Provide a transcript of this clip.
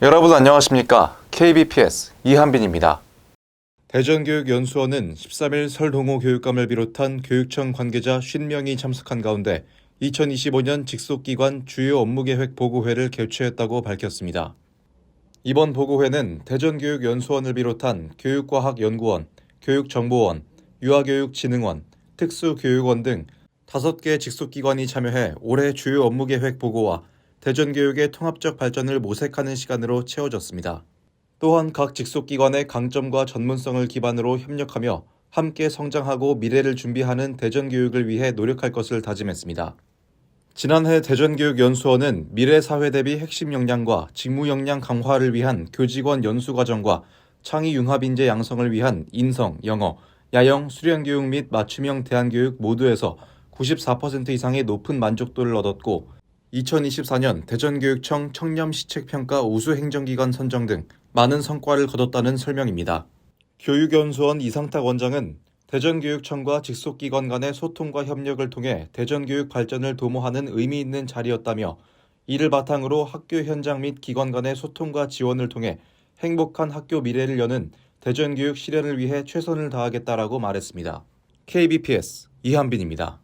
여러분 안녕하십니까? KBPS 이한빈입니다. 대전교육연수원은 13일 설동호 교육감을 비롯한 교육청 관계자 50명이 참석한 가운데 2025년 직속기관 주요 업무계획 보고회를 개최했다고 밝혔습니다. 이번 보고회는 대전교육연수원을 비롯한 교육과학연구원, 교육정보원, 유아교육진흥원, 특수교육원 등 5개 직속기관이 참여해 올해 주요 업무계획 보고와 대전 교육의 통합적 발전을 모색하는 시간으로 채워졌습니다. 또한 각 직속 기관의 강점과 전문성을 기반으로 협력하며 함께 성장하고 미래를 준비하는 대전 교육을 위해 노력할 것을 다짐했습니다. 지난해 대전교육연수원은 미래 사회 대비 핵심 역량과 직무 역량 강화를 위한 교직원 연수 과정과 창의 융합 인재 양성을 위한 인성, 영어, 야영, 수련 교육 및 맞춤형 대안 교육 모두에서 94% 이상의 높은 만족도를 얻었고 2024년 대전교육청 청렴시책평가 우수행정기관 선정 등 많은 성과를 거뒀다는 설명입니다. 교육연수원 이상탁 원장은 대전교육청과 직속기관 간의 소통과 협력을 통해 대전교육 발전을 도모하는 의미 있는 자리였다며 이를 바탕으로 학교 현장 및 기관 간의 소통과 지원을 통해 행복한 학교 미래를 여는 대전교육 실현을 위해 최선을 다하겠다라고 말했습니다. KBPS 이한빈입니다.